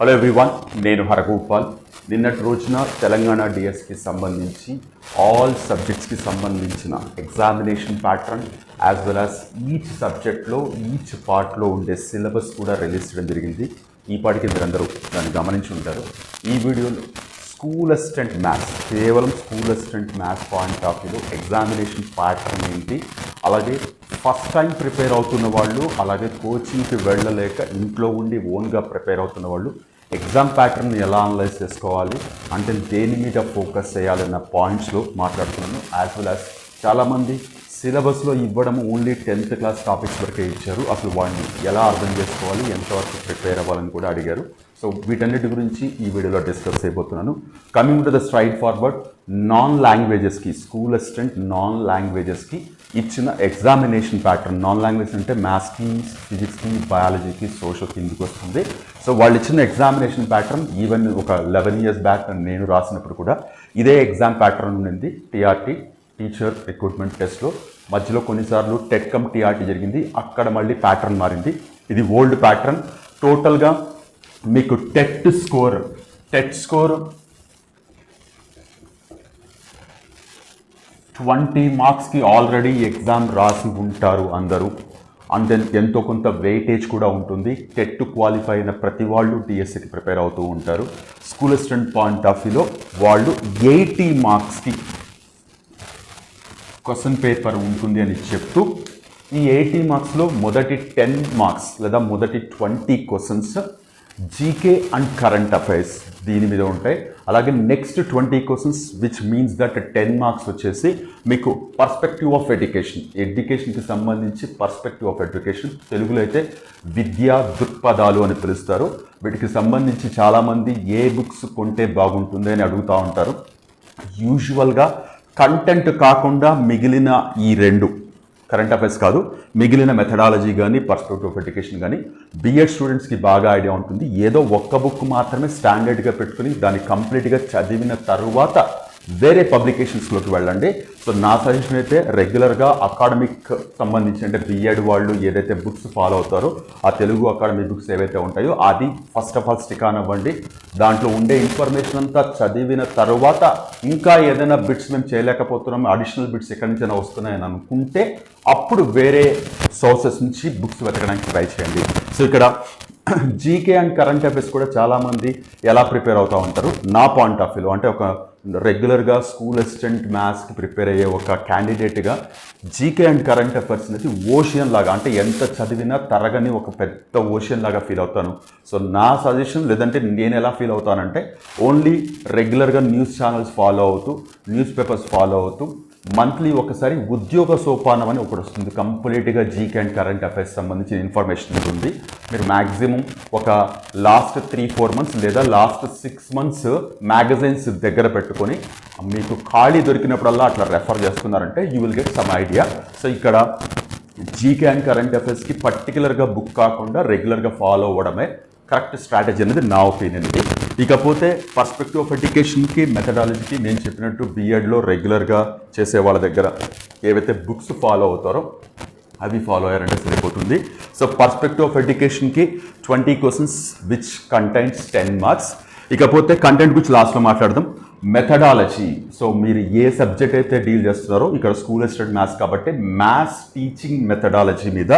Hello everyone నేను హరగోపాల్. నిన్నటి రోజున తెలంగాణ డిఎస్కి సంబంధించి ఆల్ సబ్జెక్ట్స్కి సంబంధించిన examination pattern as well as each సబ్జెక్ట్లో ఈచ్ పార్ట్లో ఉండే సిలబస్ కూడా రిలీజ్ చేయడం జరిగింది. ఈ పాటికి మీరందరూ దాన్ని గమనించి ఉంటారు. ఈ వీడియోలో స్కూల్ అసిస్టెంట్ మ్యాథ్స్ కేవలం school assistant maths point of వ్యూలో ఎగ్జామినేషన్ ప్యాటర్న్ ఏంటి? అలాగే ఫస్ట్ టైం ప్రిపేర్ అవుతున్న వాళ్ళు అలాగే కోచింగ్కి వెళ్ళలేక ఇంట్లో ఉండి ఓన్గా ప్రిపేర్ అవుతున్న వాళ్ళు ఎగ్జామ్ ప్యాటర్న్ ఎలా అనలైజ్ చేసుకోవాలి అంటే దేని మీద ఫోకస్ చేయాలన్న పాయింట్స్లో మాట్లాడుతున్నాను. యాజ్ వెల్ యాజ్ చాలామంది సిలబస్లో ఇవ్వడం ఓన్లీ టెన్త్ క్లాస్ టాపిక్స్ వరకే ఇచ్చారు. అసలు వాడిని ఎలా అర్థం చేసుకోవాలి ఎంతవరకు ప్రిపేర్ అవ్వాలని కూడా అడిగారు. సో వీటన్నిటి గురించి ఈ వీడియోలో డిస్కస్ చేయబోతున్నాను. Coming to the straightforward non లాంగ్వేజెస్కి school assistant non లాంగ్వేజెస్కి ఇచ్చిన ఎగ్జామినేషన్ ప్యాటర్న్ నాన్ లాంగ్వేజ్ అంటే మ్యాథ్స్కి ఫిజిక్స్కి బయాలజీకి సోషల్ కిందికి వస్తుంది? సో వాళ్ళు ఇచ్చిన ఎగ్జామినేషన్ ప్యాటర్న్ ఈవెన్ ఒక లెవెన్ ఇయర్స్ బ్యాక్ నేను రాసినప్పుడు కూడా ఇదే ఎగ్జామ్ ప్యాటర్న్ ఉండింది. టీఆర్టీ టీచర్ రిక్రూట్మెంట్ టెస్ట్లో మధ్యలో కొన్నిసార్లు టెట్ కమ్ టీఆర్టీ జరిగింది. అక్కడ మళ్ళీ ప్యాటర్న్ మారింది. ఇది ఓల్డ్ ప్యాటర్న్ టోటల్గా మీకు TET score. TET score twenty మార్క్స్కి ఆల్రెడీ ఎగ్జామ్ రాసి ఉంటారు అందరూ. అండ్ దెన్ ఎంతో కొంత వెయిటేజ్ కూడా ఉంటుంది. టెట్ క్వాలిఫై అయిన ప్రతి వాళ్ళు టీఎస్సీకి ప్రిపేర్ అవుతూ ఉంటారు. స్కూల్ అసిస్టెంట్ పాయింట్ ఆఫ్ వ్యూలో వాళ్ళు ఎయిటీ మార్క్స్కి క్వశ్చన్ పేపర్ ఉంటుంది అని చెప్తూ ఈ ఎయిటీ మార్క్స్లో మొదటి టెన్ మార్క్స్ లేదా మొదటి twenty questions GK and current affairs దీని మీద ఉంటాయి. అలాగే next twenty questions which means that ten marks వచ్చేసి మీకు పర్స్పెక్టివ్ ఆఫ్ ఎడ్యుకేషన్ ఎడ్యుకేషన్కి సంబంధించి పర్స్పెక్టివ్ ఆఫ్ ఎడ్యుకేషన్ తెలుగులో అయితే విద్యా దృక్పథాలు అని పిలుస్తారు. వీటికి సంబంధించి చాలామంది ఏ బుక్స్ కొంటే బాగుంటుంది అని అడుగుతూ ఉంటారు. యూజువల్గా కంటెంట్ కాకుండా మిగిలిన ఈ రెండు. కరెంట్ అఫైర్స్ కాదు. మిగిలిన మెథడాలజీ కానీ పర్స్పెక్టివ్ ఆఫ్ ఎడ్యుకేషన్ కానీ బిఎడ్ స్టూడెంట్స్కి బాగా ఐడియా ఉంటుంది. ఏదో ఒక్క బుక్ మాత్రమే స్టాండర్డ్గా పెట్టుకుని దాన్ని కంప్లీట్గా చదివిన తరువాత వేరే పబ్లికేషన్స్లోకి వెళ్ళండి. సో నా సజెషన్ అయితే రెగ్యులర్గా అకాడమిక్ సంబంధించి అంటే బిఎడ్ వాళ్ళు ఏదైతే బుక్స్ ఫాలో అవుతారో ఆ తెలుగు అకాడమిక్ బుక్స్ ఏవైతే ఉంటాయో అది ఫస్ట్ ఆఫ్ ఆల్ స్టిక్ అవ్వండి. దాంట్లో ఉండే ఇన్ఫర్మేషన్ అంతా చదివిన తర్వాత ఇంకా ఏదైనా బిట్స్ మేము చేయలేకపోతున్నాం అడిషనల్ బిట్స్ ఎక్కడి నుంచైనా వస్తున్నాయని అనుకుంటే అప్పుడు వేరే సోర్సెస్ నుంచి బుక్స్ వెతకడానికి ట్రై చేయండి. సో ఇక్కడ జీకే అండ్ కరెంట్ అఫైర్స్ కూడా చాలామంది ఎలా ప్రిపేర్ అవుతూ ఉంటారు? నా పాయింట్ ఆఫ్ వ్యూలో అంటే ఒక రెగ్యులర్గా స్కూల్ అసిస్టెంట్ మ్యాథ్స్కి ప్రిపేర్ అయ్యే ఒక క్యాండిడేట్గా జీకే అండ్ కరెంట్ అఫైర్స్ అనేది ఓషియన్ లాగా అంటే ఎంత చదివినా తరగని ఒక పెద్ద ఓషియన్ లాగా ఫీల్ అవుతాను. సో నా సజెషన్ లేదంటే నేను ఎలా ఫీల్ అవుతానంటే ఓన్లీ రెగ్యులర్గా న్యూస్ ఛానల్స్ ఫాలో అవుతూ న్యూస్ పేపర్స్ ఫాలో అవుతూ మంత్లీ ఒకసారి ఉద్యోగ సోపానం అని ఒకటి వస్తుంది. కంప్లీట్గా జీకే అండ్ కరెంట్ అఫైర్స్ సంబంధించిన ఇన్ఫర్మేషన్ ఉంది. మీరు మ్యాక్సిమం ఒక లాస్ట్ త్రీ ఫోర్ మంత్స్ లేదా లాస్ట్ సిక్స్ మంత్స్ మ్యాగజైన్స్ దగ్గర పెట్టుకొని మీకు ఖాళీ దొరికినప్పుడల్లా అట్లా రెఫర్ చేస్తున్నారంటే you will get some idea so ఇక్కడ జీకే అండ్ కరెంట్ అఫైర్స్కి పర్టికులర్గా బుక్ కాకుండా రెగ్యులర్గా ఫాలో అవ్వడమే కరెక్ట్ స్ట్రాటజీ అనేది నా ఒపీనియన్ ఇది. ఇకపోతే పర్స్పెక్టివ్ ఆఫ్ ఎడ్యుకేషన్కి మెథడాలజీకి నేను చెప్పినట్టు బీఎడ్లో రెగ్యులర్గా చేసే వాళ్ళ దగ్గర ఏవైతే బుక్స్ ఫాలో అవుతారో అవి ఫాలో అయ్యారంటే సరిపోతుంది. సో పర్స్పెక్టివ్ ఆఫ్ ఎడ్యుకేషన్కి twenty questions which contents ten marks ఇకపోతే కంటెంట్ గురించి లాస్ట్లో మాట్లాడదాం. మెథడాలజీ సో మీరు ఏ సబ్జెక్ట్ అయితే డీల్ చేస్తున్నారో ఇక్కడ స్కూల్ అసిస్టెంట్ మ్యాథ్స్ కాబట్టి మ్యాథ్స్ టీచింగ్ మెథడాలజీ మీద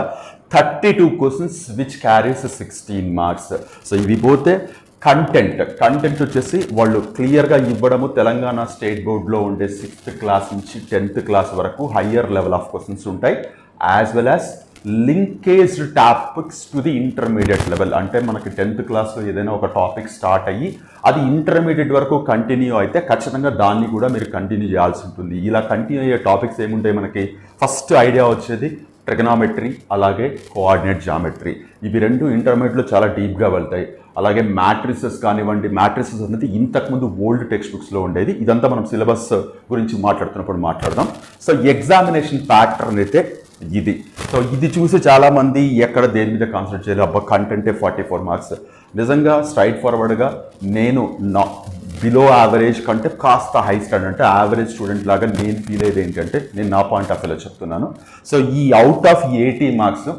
thirty two questions which carries sixteen marks so ఇవి పోతే కంటెంట్ కంటెంట్ వచ్చేసి వాళ్ళు క్లియర్గా ఇవ్వడము తెలంగాణ స్టేట్ బోర్డులో ఉండే సిక్స్త్ క్లాస్ నుంచి టెన్త్ క్లాస్ వరకు హయ్యర్ లెవెల్ ఆఫ్ క్వశ్చన్స్ ఉంటాయి as well as linked topics to the intermediate level అంటే మనకి టెన్త్ క్లాస్లో ఏదైనా ఒక టాపిక్ స్టార్ట్ అయ్యి అది ఇంటర్మీడియట్ వరకు కంటిన్యూ అయితే ఖచ్చితంగా దాన్ని కూడా మీరు కంటిన్యూ చేయాల్సి ఉంటుంది. ఇలా కంటిన్యూ అయ్యే టాపిక్స్ ఏముంటాయి మనకి? ఫస్ట్ ఐడియా వచ్చేది ట్రిగనామెట్రీ అలాగే కోఆర్డినేట్ జామెట్రీ ఇవి రెండు ఇంటర్మీడియట్లో చాలా డీప్గా వెళ్తాయి. అలాగే మ్యాట్రిసెస్ కానివ్వండి మ్యాట్రిసెస్ అనేది ఇంతకుముందు ఓల్డ్ టెక్స్ట్ బుక్స్లో ఉండేది. ఇదంతా మనం సిలబస్ గురించి మాట్లాడుతున్నప్పుడు మాట్లాడదాం. సో ఎగ్జామినేషన్ ప్యాటర్న్ అయితే ఇది. సో ఇది చూసి చాలామంది ఎక్కడ దేని మీద కాన్సన్ట్రేట్ చేయాలి అబ్బా కంటెంటే ఫార్టీ ఫోర్ మార్క్స్. నిజంగా స్ట్రైట్ ఫార్వర్డ్గా నేను నా బిలో యావరేజ్ కంటే కాస్త హై స్టాండర్డ్ అంటే యావరేజ్ స్టూడెంట్ లాగా నేను ఫీల్ అయ్యేది ఏంటంటే నేను నా పాయింట్ ఆఫ్ వ్యూలో చెప్తున్నాను. సో ఈ out of eighty marks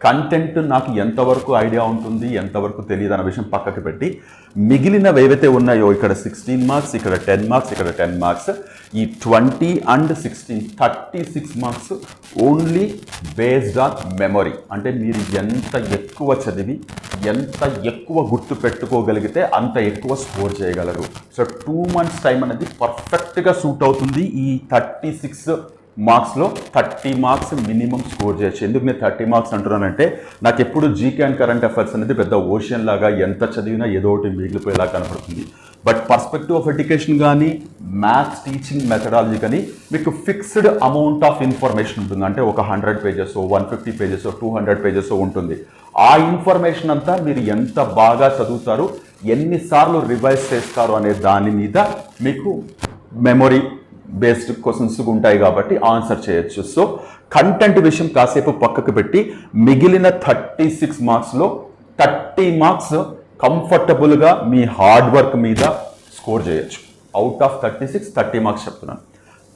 content నాకు ఎంతవరకు ఐడియా ఉంటుంది ఎంతవరకు తెలియదు అన్న విషయం పక్కకు పెట్టి మిగిలినవి ఏవైతే ఉన్నాయో ఇక్కడ సిక్స్టీన్ మార్క్స్ ఇక్కడ టెన్ మార్క్స్ ఇక్కడ టెన్ మార్క్స్ ఈ twenty and sixteen thirty six marks only based on memory అంటే మీరు ఎంత ఎక్కువ చదివి ఎంత ఎక్కువ గుర్తు పెట్టుకోగలిగితే అంత ఎక్కువ స్కోర్ చేయగలరు. సో టూ మంత్స్ టైం అనేది పర్ఫెక్ట్గా సూట్ అవుతుంది ఈ థర్టీ సిక్స్ మార్క్స్లో థర్టీ మార్క్స్ మినిమం స్కోర్ చేయొచ్చు. ఎందుకు నేను థర్టీ మార్క్స్ అంటున్నానంటే నాకు ఎప్పుడు జీకే అండ్ కరెంట్ అఫైర్స్ అనేది పెద్ద ఓషన్ లాగా ఎంత చదివినా ఏదో ఒకటి మిగిలిపోయేలా కనపడుతుంది. బట్ పర్స్పెక్టివ్ ఆఫ్ ఎడ్యుకేషన్ కానీ మ్యాథ్స్ టీచింగ్ మెథడాలజీ కానీ మీకు ఫిక్స్డ్ అమౌంట్ ఆఫ్ ఇన్ఫర్మేషన్ ఉంటుంది. అంటే ఒక hundred pages one fifty pages two hundred pages ఉంటుంది. ఆ ఇన్ఫర్మేషన్ అంతా మీరు ఎంత బాగా చదువుతారు ఎన్నిసార్లు రివైజ్ చేస్తారు అనే దాని మీద మీకు మెమొరీ బేస్డ్ క్వశ్చన్స్ ఉంటాయి కాబట్టి ఆన్సర్ చేయొచ్చు. సో కంటెంట్ విషయం కాసేపు పక్కకు పెట్టి మిగిలిన థర్టీ సిక్స్ మార్క్స్లో థర్టీ మార్క్స్ కంఫర్టబుల్గా మీ హార్డ్ వర్క్ మీద స్కోర్ చేయొచ్చు. Out of thirty six thirty marks చెప్తున్నాను.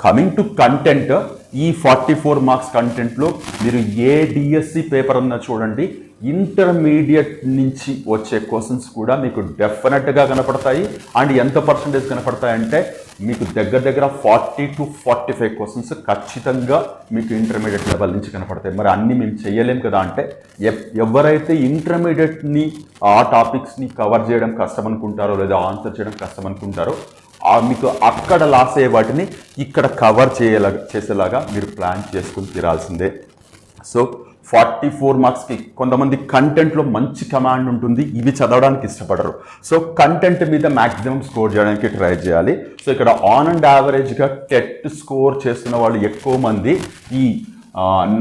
కమింగ్ టు కంటెంట్ ఈ ఫార్టీ ఫోర్ మార్క్స్ కంటెంట్లో మీరు ఏ డిఎస్సి పేపర్ అన్నా చూడండి ఇంటర్మీడియట్ నుంచి వచ్చే క్వశ్చన్స్ కూడా మీకు డెఫినెట్గా కనపడతాయి. అండ్ ఎంత పర్సంటేజ్ కనపడతాయి అంటే మీకు దగ్గర దగ్గర forty to forty five questions ఖచ్చితంగా మీకు ఇంటర్మీడియట్ లెవెల్ నుంచి కనపడతాయి. మరి అన్నీ మేము చేయలేం కదా అంటే ఎవరైతే ఇంటర్మీడియట్ని ఆ టాపిక్స్ని కవర్ చేయడం కష్టం అనుకుంటారో లేదా ఆన్సర్ చేయడం కష్టం అనుకుంటారో మీకు అక్కడ లాస్ అయ్యే వాటిని ఇక్కడ కవర్ చేయలా చేసేలాగా మీరు ప్లాన్ చేసుకుని తీరాల్సిందే. సో ఫార్టీ ఫోర్ మార్క్స్కి కొంతమంది కంటెంట్లో మంచి కమాండ్ ఉంటుంది. ఇవి చదవడానికి ఇష్టపడరు. సో కంటెంట్ మీద మ్యాక్సిమం స్కోర్ చేయడానికి ట్రై చేయాలి. సో ఇక్కడ ఆన్ అండ్ యావరేజ్గా టెట్ స్కోర్ చేస్తున్న వాళ్ళు ఎక్కువ మంది ఈ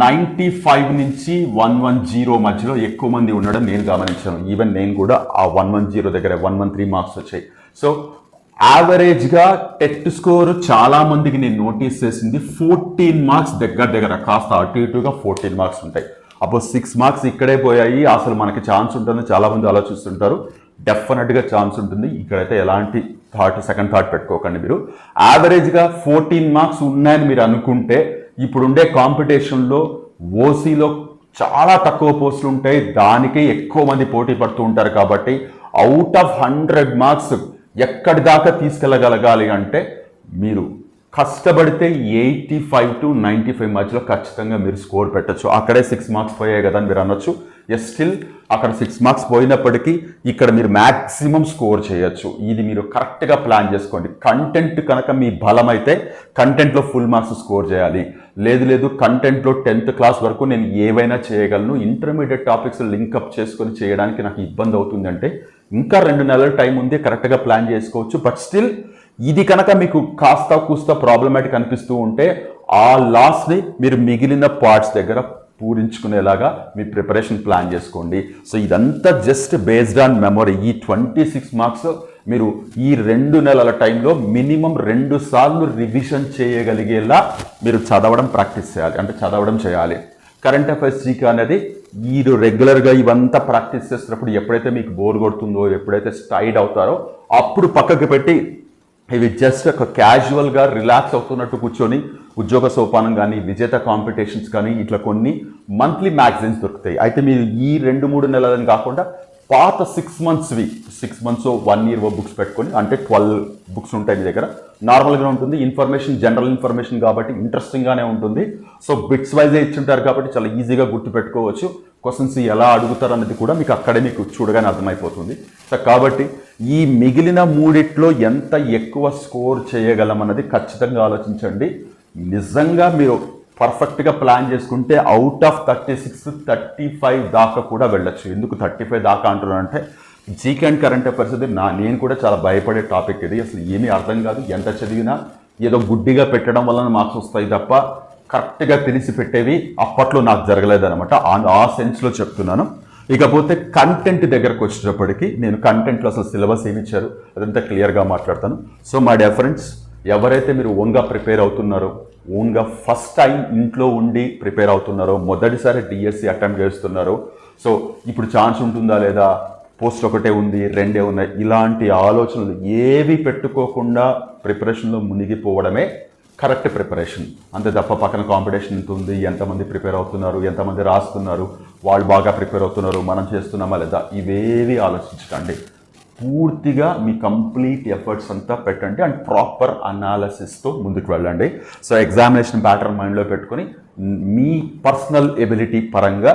నైంటీ ఫైవ్ నుంచి వన్ వన్ జీరో మధ్యలో ఎక్కువ మంది ఉండడం నేను గమనించాను. ఈవెన్ నేను కూడా ఆ వన్ వన్ జీరో దగ్గర వన్ వన్ త్రీ మార్క్స్ వచ్చాయి. సో యావరేజ్గా టెట్ స్కోర్ చాలా మందికి నేను నోటీస్ చేసింది ఫోర్టీన్ మార్క్స్ దగ్గర దగ్గర కాస్త అటు ఇటుగా ఫోర్టీన్ మార్క్స్ ఉంటాయి. అప్పుడు సిక్స్ మార్క్స్ ఇక్కడే పోయాయి. అసలు మనకి ఛాన్స్ ఉంటుందని చాలా మంది ఆలోచిస్తుంటారు. డెఫినెట్గా ఛాన్స్ ఉంటుంది. ఇక్కడైతే ఎలాంటి థాట్ సెకండ్ థాట్ పెట్టుకోకండి మీరు. యావరేజ్గా ఫోర్టీన్ మార్క్స్ ఉన్నాయని మీరు అనుకుంటే ఇప్పుడుండే కాంపిటీషన్లో ఓసీలో చాలా తక్కువ పోస్టులు ఉంటాయి. దానికే ఎక్కువ మంది పోటీ పడుతూ ఉంటారు కాబట్టి అవుట్ ఆఫ్ హండ్రెడ్ మార్క్స్ ఎక్కడి దాకా తీసుకెళ్ళగలగాలి అంటే మీరు కష్టపడితే eighty five to ninety five మధ్యలో ఖచ్చితంగా మీరు స్కోర్ పెట్టచ్చు. అక్కడే సిక్స్ మార్క్స్ పోయాయి కదా అని మీరు అనొచ్చు. ఎస్ స్టిల్ అక్కడ సిక్స్ మార్క్స్ పోయినప్పటికీ ఇక్కడ మీరు మ్యాక్సిమం స్కోర్ చేయొచ్చు. ఇది మీరు కరెక్ట్గా ప్లాన్ చేసుకోండి. కంటెంట్ కనుక మీ బలం అయితే కంటెంట్లో ఫుల్ మార్క్స్ స్కోర్ చేయాలి. లేదు లేదు కంటెంట్లో టెన్త్ క్లాస్ వరకు నేను ఏవైనా చేయగలను. ఇంటర్మీడియట్ టాపిక్స్ లింకప్ చేసుకొని చేయడానికి నాకు ఇబ్బంది అవుతుందంటే ఇంకా రెండు నెలల టైం ఉంది కరెక్ట్గా ప్లాన్ చేసుకోవచ్చు. బట్ స్టిల్ ఇది కనుక మీకు కాస్త కూస్త ప్రాబ్లమాటిక్ అనిపిస్తూ ఉంటే ఆ లాస్ని మీరు మిగిలిన పార్ట్స్ దగ్గర పూరించుకునేలాగా మీ ప్రిపరేషన్ ప్లాన్ చేసుకోండి. సో ఇదంతా జస్ట్ బేస్డ్ ఆన్ మెమొరీ ఈ ట్వంటీ సిక్స్ మార్క్స్ మీరు ఈ రెండు నెలల టైంలో మినిమం రెండు సార్లు రివిజన్ చేయగలిగేలా మీరు చదవడం ప్రాక్టీస్ చేయాలి. అంటే చదవడం చేయాలి. కరెంట్ అఫైర్స్ జీకే అనేది మీరు రెగ్యులర్గా ఇవంతా ప్రాక్టీస్ చేస్తున్నప్పుడు ఎప్పుడైతే మీకు బోర్ కొడుతుందో ఎప్పుడైతే స్టైడ్ అవుతారో అప్పుడు పక్కకు పెట్టి ఇవి జస్ట్ ఒక క్యాజువల్గా రిలాక్స్ అవుతున్నట్టు కూర్చొని ఉద్యోగ సోపానం కానీ విజేత కాంపిటీషన్స్ కానీ ఇట్లా కొన్ని మంత్లీ మ్యాగజైన్స్ దొరుకుతాయి. అయితే మీరు ఈ రెండు మూడు నెలలని కాకుండా పాత six మంత్స్వి six months one year books పెట్టుకొని అంటే ట్వెల్వ్ బుక్స్ ఉంటాయి మీ దగ్గర నార్మల్గా ఉంటుంది. ఇన్ఫర్మేషన్ జనరల్ ఇన్ఫర్మేషన్ కాబట్టి ఇంట్రెస్టింగ్గానే ఉంటుంది. సో బిట్స్ వైజే ఇచ్చింటారు కాబట్టి చాలా ఈజీగా గుర్తుపెట్టుకోవచ్చు. క్వశ్చన్స్ ఎలా అడుగుతారు అనేది కూడా మీకు అక్కడే మీకు చూడగానే అర్థమైపోతుంది. సో కాబట్టి ఈ మిగిలిన మూడిట్లో ఎంత ఎక్కువ స్కోర్ చేయగలమన్నది ఖచ్చితంగా ఆలోచించండి. నిజంగా మీరు పర్ఫెక్ట్గా ప్లాన్ చేసుకుంటే out of thirty six thirty five దాకా కూడా వెళ్ళచ్చు. ఎందుకు థర్టీ ఫైవ్ దాకా అంటున్నానంటే జీకే అండ్ కరెంట్ అఫైర్స్ అది నా నేను కూడా చాలా భయపడే టాపిక్ ఇది. అసలు ఏమీ అర్థం కాదు. ఎంత చదివినా ఏదో గుడ్డిగా పెట్టడం వలన మార్క్స్ వస్తాయి తప్ప కరెక్ట్గా తెలిసి పెట్టేవి అప్పట్లో నాకు జరగలేదనమాట ఆ- ఆ సెన్స్లో చెప్తున్నాను. ఇకపోతే కంటెంట్ దగ్గరకు వచ్చేటప్పటికి నేను కంటెంట్లో అసలు సిలబస్ ఏమి ఇచ్చారు అదంతా క్లియర్గా మాట్లాడతాను. సో మా డియర్ ఫ్రెండ్స్ ఎవరైతే మీరు ఓన్గా ప్రిపేర్ అవుతున్నారో ఓన్గా ఫస్ట్ టైం ఇంట్లో ఉండి ప్రిపేర్ అవుతున్నారో మొదటిసారి డిఎస్సి అటెంప్ట్ చేస్తున్నారో సో ఇప్పుడు ఛాన్స్ ఉంటుందా లేదా? పోస్ట్ ఒకటే ఉంది రెండే ఉన్నాయి. ఇలాంటి ఆలోచనలు ఏవి పెట్టుకోకుండా ప్రిపరేషన్లో మునిగిపోవడమే కరెక్ట్ ప్రిపరేషన్. అంతే తప్ప పక్కన కాంపిటీషన్ ఎంత ఉంది ఎంతమంది ప్రిపేర్ అవుతున్నారు ఎంతమంది రాస్తున్నారు వాళ్ళు బాగా ప్రిపేర్ అవుతున్నారు మనం చేస్తున్నామా లేదా? ఇవేవి ఆలోచించకండి. పూర్తిగా మీ కంప్లీట్ ఎఫర్ట్స్ అంతా పెట్టండి అండ్ ప్రాపర్ అనాలసిస్తో ముందుకు వెళ్ళండి. సో ఎగ్జామినేషన్ ప్యాటర్న్ మైండ్లో పెట్టుకొని మీ పర్సనల్ ఎబిలిటీ పరంగా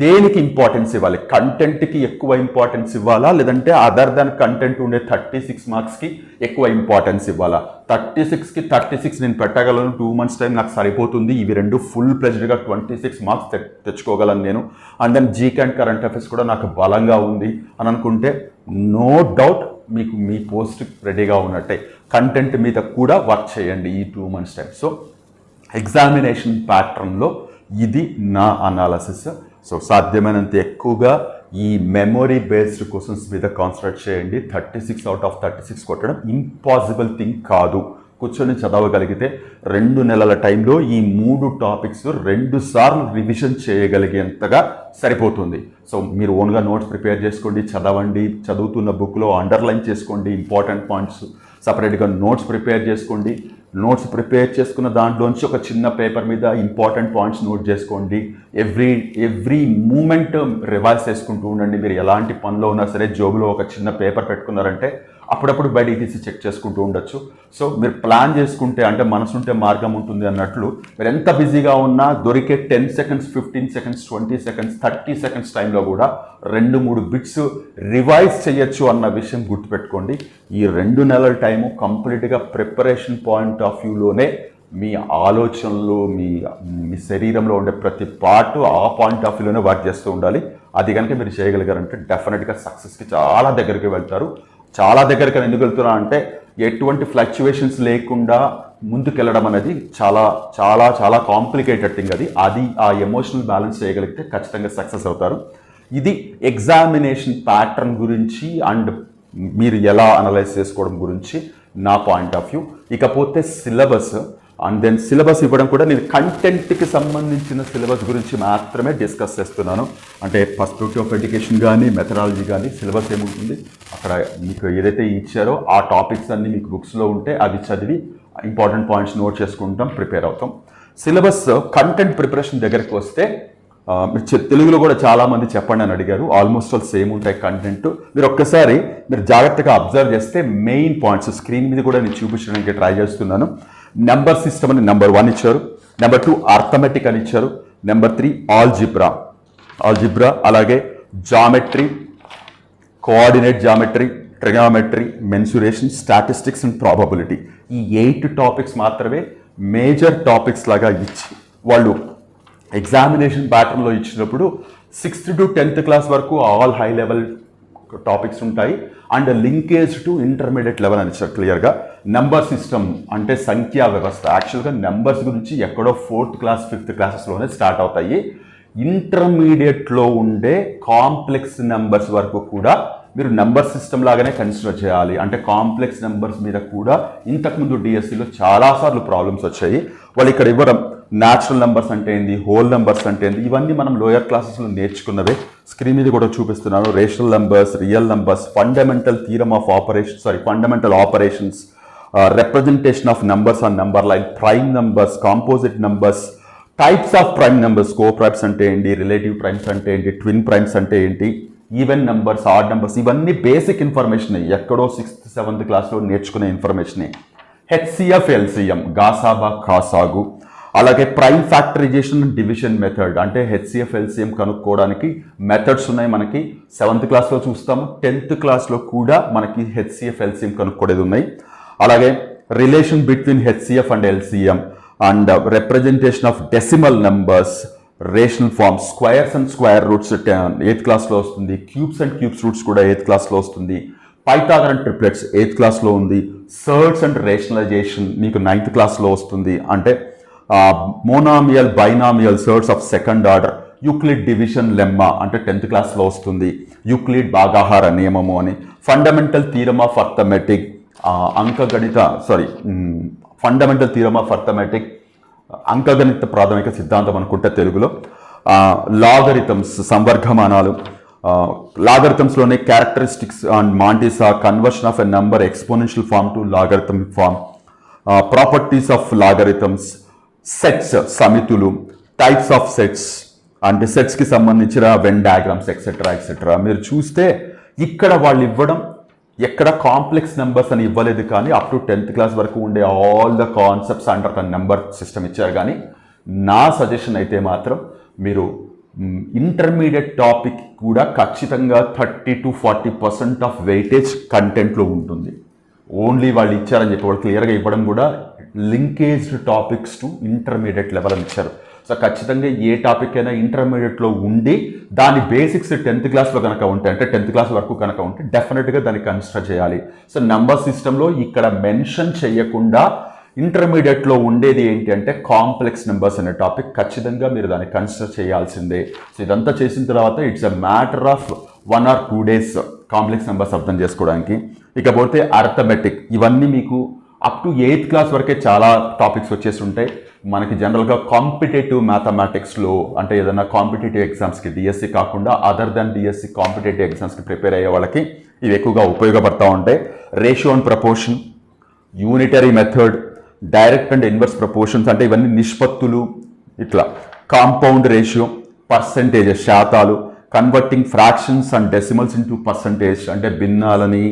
దేనికి ఇంపార్టెన్స్ ఇవ్వాలి? కంటెంట్కి ఎక్కువ ఇంపార్టెన్స్ ఇవ్వాలా? లేదంటే అదర్ దాన్ కంటెంట్ ఉండే థర్టీ సిక్స్ మార్క్స్కి ఎక్కువ ఇంపార్టెన్స్ ఇవ్వాలా? థర్టీ సిక్స్కి థర్టీ సిక్స్ నేను పెట్టగలను టూ మంత్స్ టైం నాకు సరిపోతుంది ఇవి రెండు ఫుల్ ప్లెజర్గా ట్వంటీ సిక్స్ మార్క్స్ తెచ్చుకోగలను నేను. And then GK and current affairs కూడా నాకు బలంగా ఉంది. అని అనుకుంటే నో డౌట్ మీకు మీ పోస్ట్ రెడీగా ఉన్నట్టే. కంటెంట్ మీద కూడా వర్క్ చేయండి ఈ two months time so examination ప్యాటర్న్లో ఇది నా అనాలసిస్ సో సాధ్యమైనంత ఎక్కువగా ఈ మెమొరీ బేస్డ్ క్వశ్చన్స్ మీద కాన్సన్ట్రేట్ చేయండి. Thirty six out of thirty six కొట్టడం ఇంపాసిబుల్ థింగ్ కాదు. కూర్చొని చదవగలిగితే రెండు నెలల టైంలో ఈ మూడు టాపిక్స్ రెండు సార్లు రివిజన్ చేయగలిగేంతగా సరిపోతుంది. సో మీరు ఓన్గా నోట్స్ ప్రిపేర్ చేసుకోండి చదవండి చదువుతున్న బుక్లో అండర్లైన్ చేసుకోండి ఇంపార్టెంట్ పాయింట్స్ సపరేట్గా నోట్స్ ప్రిపేర్ చేసుకోండి. నోట్స్ ప్రిపేర్ చేసుకున్న దాంట్లోంచి ఒక చిన్న పేపర్ మీద ఇంపార్టెంట్ పాయింట్స్ నోట్ చేసుకోండి. ఎవ్రీ ఎవ్రీ మూమెంట్ రివైజ్ చేసుకుంటూ ఉండండి. మీరు ఎలాంటి పనిలో ఉన్నా సరే జోబులో ఒక చిన్న పేపర్ పెట్టుకున్నారంటే అప్పుడప్పుడు బయటికి తీసి చెక్ చేసుకుంటూ ఉండొచ్చు. సో మీరు ప్లాన్ చేసుకుంటే అంటే మనసుంటే మార్గం ఉంటుంది అన్నట్లు మీరు ఎంత బిజీగా ఉన్నా దొరికే ten seconds fifteen seconds twenty seconds thirty seconds టైంలో కూడా రెండు మూడు బిట్స్ రివైజ్ చేయొచ్చు అన్న విషయం గుర్తుపెట్టుకోండి. ఈ రెండు నెలల టైము కంప్లీట్గా ప్రిపరేషన్ పాయింట్ ఆఫ్ వ్యూలోనే మీ ఆలోచనలు మీ మీ శరీరంలో ఉండే ప్రతి పార్ట్ ఆ పాయింట్ ఆఫ్ వ్యూలోనే వర్క్ చేస్తూ ఉండాలి. అది కనుక మీరు చేయగలిగారంటే డెఫినెట్గా సక్సెస్కి చాలా దగ్గరికి వెళ్తారు. చాలా దగ్గరికి ఎందుకు వెళ్తున్నా అంటే ఎటువంటి ఫ్లక్చువేషన్స్ లేకుండా ముందుకెళ్ళడం అనేది చాలా చాలా చాలా కాంప్లికేటెడ్ థింగ్ అది. అది ఆ ఎమోషనల్ బ్యాలెన్స్ చేయగలిగితే ఖచ్చితంగా సక్సెస్ అవుతారు. ఇది ఎగ్జామినేషన్ ప్యాటర్న్ గురించి అండ్ మీరు ఎలా అనలైజ్ చేసుకోవడం గురించి నా పాయింట్ ఆఫ్ వ్యూ ఇకపోతే సిలబస్ అండ్ దెన్ సిలబస్ ఇవ్వడం కూడా నేను కంటెంట్కి సంబంధించిన సిలబస్ గురించి మాత్రమే డిస్కస్ చేస్తున్నాను. అంటే పర్స్పెక్టివ్ ఆఫ్ ఎడ్యుకేషన్ కానీ మెథడాలజీ కానీ సిలబస్ ఏముంటుంది? అక్కడ మీకు ఏదైతే ఇచ్చారో ఆ టాపిక్స్ అన్నీ మీకు బుక్స్లో ఉంటే అవి చదివి ఇంపార్టెంట్ పాయింట్స్ నోట్ చేసుకుంటాం ప్రిపేర్ అవుతాం. సిలబస్ కంటెంట్ ప్రిపరేషన్ దగ్గరికి వస్తే మీరు తెలుగులో కూడా చాలామంది చెప్పండి అని అడిగారు. ఆల్మోస్ట్ ఆల్ సేమ్ ఉంటాయి కంటెంట్ మీరు ఒక్కసారి మీరు జాగ్రత్తగా అబ్జర్వ్ చేస్తే మెయిన్ పాయింట్స్ స్క్రీన్ మీద కూడా నేను చూపించడానికి ట్రై చేస్తున్నాను. నెంబర్ సిస్టమ్ అని నెంబర్ వన్ ఇచ్చారు. నెంబర్ టూ ఆర్థమెటిక్ అని ఇచ్చారు. నెంబర్ త్రీ ఆల్జిబ్రా ఆల్జిబ్రా అలాగే geometry coordinate geometry trigonometry mensuration statistics and probability ఈ ఎయిట్ టాపిక్స్ మాత్రమే మేజర్ టాపిక్స్ లాగా ఇచ్చి వాళ్ళు ఎగ్జామినేషన్ ప్యాటర్న్లో ఇచ్చినప్పుడు సిక్స్త్ టు టెన్త్ క్లాస్ వరకు ఆల్ హై లెవెల్ టాపిక్స్ ఉంటాయి. And linkage to intermediate level అని ఇచ్చారు క్లియర్గా నెంబర్ సిస్టమ్ అంటే సంఖ్యా వ్యవస్థ. యాక్చువల్గా నెంబర్స్ గురించి ఎక్కడో ఫోర్త్ క్లాస్ ఫిఫ్త్ క్లాసెస్లోనే స్టార్ట్ అవుతాయి. ఇంటర్మీడియట్లో ఉండే కాంప్లెక్స్ నెంబర్స్ వరకు కూడా మీరు నెంబర్ సిస్టమ్ లాగానే కన్సిడర్ చేయాలి. అంటే కాంప్లెక్స్ నెంబర్స్ మీద కూడా ఇంతకుముందు డిఎస్సిలో చాలాసార్లు ప్రాబ్లమ్స్ వచ్చాయి. వాళ్ళు ఇక్కడ ఇవ్వడం న్యాచురల్ నెంబర్స్ అంటే ఏంది హోల్ నెంబర్స్ అంటే ఏంది ఇవన్నీ మనం లోయర్ క్లాసెస్లో నేర్చుకున్నవే. స్క్రీన్ మీద కూడా చూపిస్తున్నాను. Rational numbers real numbers fundamental theorem of operation sorry fundamental operations Uh, representation of numbers on number line, prime numbers, composite numbers, types of prime numbers co primes అంటే ఏంటి రిలేటివ్ ప్రైమ్స్ అంటే ఏంటి twin primes అంటే ఏంటి even numbers odd numbers ఇవన్నీ basic information ఎక్కడో sixth seventh క్లాస్లో నేర్చుకునే ఇన్ఫర్మేషనే హెచ్సిఎఫ్ ఎల్సిఎం గాసాబా కాసాగు అలాగే ప్రైమ్ ఫ్యాక్టరైజేషన్ డివిజన్ మెథడ్ అంటే హెచ్సిఎఫ్ ఎల్సిఎం కనుక్కోవడానికి మెథడ్స్ ఉన్నాయి మనకి. సెవెంత్ క్లాస్లో చూస్తాము టెన్త్ క్లాస్లో కూడా మనకి హెచ్సిఎఫ్ ఎల్సిఎం కనుక్కోడేది ఉన్నాయి. అలాగే relation between HCF and LCM and representation of decimal numbers rational forms squares and square roots eighth క్లాస్లో వస్తుంది. Cubes and cubes roots eighth eighth క్లాస్లో వస్తుంది. పైథాగర్ అండ్ ట్రిప్లెట్స్ ఎయిత్ క్లాస్లో ఉంది. సర్ట్స్ అండ్ రేషనలైజేషన్ మీకు నైన్త్ క్లాస్లో వస్తుంది. అంటే monomial binomial surds of second order Euclid division lemma అంటే టెన్త్ క్లాస్లో వస్తుంది. యూక్లిడ్ భాగాహార నియమము అని. ఫండమెంటల్ థీరమ్ ఆఫ్ అర్థమెటిక్ అంకగణిత sorry fundamental theorem of arithmetic అంకగణిత ప్రాథమిక సిద్ధాంతం అనుకుంటే తెలుగులో. లాగరిథమ్స్ సంవర్గమానాలు. లాగరిథమ్స్లోనే characteristics and mantissa conversion of a number exponential form to logarithm form properties of logarithms sets సమితులు types of sets అంటే సెట్స్కి సంబంధించిన వెన్ డయాగ్రామ్స్ ఎక్సెట్రా ఎక్సెట్రా మీరు చూస్తే ఇక్కడ వాళ్ళు ఇవ్వడం ఎక్కడ కాంప్లెక్స్ నెంబర్స్ అని ఇవ్వలేదు కానీ అప్ టు టెన్త్ క్లాస్ వరకు ఉండే all the concepts under the number system ఇచ్చారు. కానీ నా సజెషన్ అయితే మాత్రం మీరు ఇంటర్మీడియట్ టాపిక్ కూడా ఖచ్చితంగా thirty to forty percent of weightage కంటెంట్లో ఉంటుంది. ఓన్లీ వాళ్ళు ఇచ్చారని చెప్పి వాళ్ళు క్లియర్గా ఇవ్వడం కూడా linked topics to intermediate level అని ఇచ్చారు. సో ఖచ్చితంగా ఏ టాపిక్ అయినా ఇంటర్మీడియట్లో ఉండి దాని బేసిక్స్ టెన్త్ క్లాస్లో కనుక ఉంటే అంటే టెన్త్ క్లాస్ వరకు కనుక ఉంటే డెఫినెట్గా దాన్ని కన్సిడర్ చేయాలి. సో నెంబర్ సిస్టంలో ఇక్కడ మెన్షన్ చేయకుండా ఇంటర్మీడియట్లో ఉండేది ఏంటి అంటే కాంప్లెక్స్ నెంబర్స్ అనే టాపిక్ ఖచ్చితంగా మీరు దాన్ని కన్సిడర్ చేయాల్సిందే. సో ఇదంతా చేసిన తర్వాత it's a matter of one or two days complex numbers అర్థం చేసుకోవడానికి. ఇకపోతే అర్థమెటిక్ ఇవన్నీ మీకు అప్ టు ఎయిత్ క్లాస్ వరకే చాలా టాపిక్స్ వచ్చేసి ఉంటాయి. మనకి జనరల్గా కాంపిటేటివ్ మ్యాథమెటిక్స్లో అంటే ఏదైనా కాంపిటేటివ్ ఎగ్జామ్స్కి డిఎస్సి కాకుండా అదర్ దాన్ డిఎస్సి కాంపిటేటివ్ ఎగ్జామ్స్కి ప్రిపేర్ అయ్యే వాళ్ళకి ఇవి ఎక్కువగా ఉపయోగపడతా ఉంటాయి. Ratio and proportion unitary method direct and inverse proportions అంటే ఇవన్నీ నిష్పత్తులు ఇట్లా compound ratio percentages శాతాలు converting fractions and decimals into percentage అంటే భిన్నాలని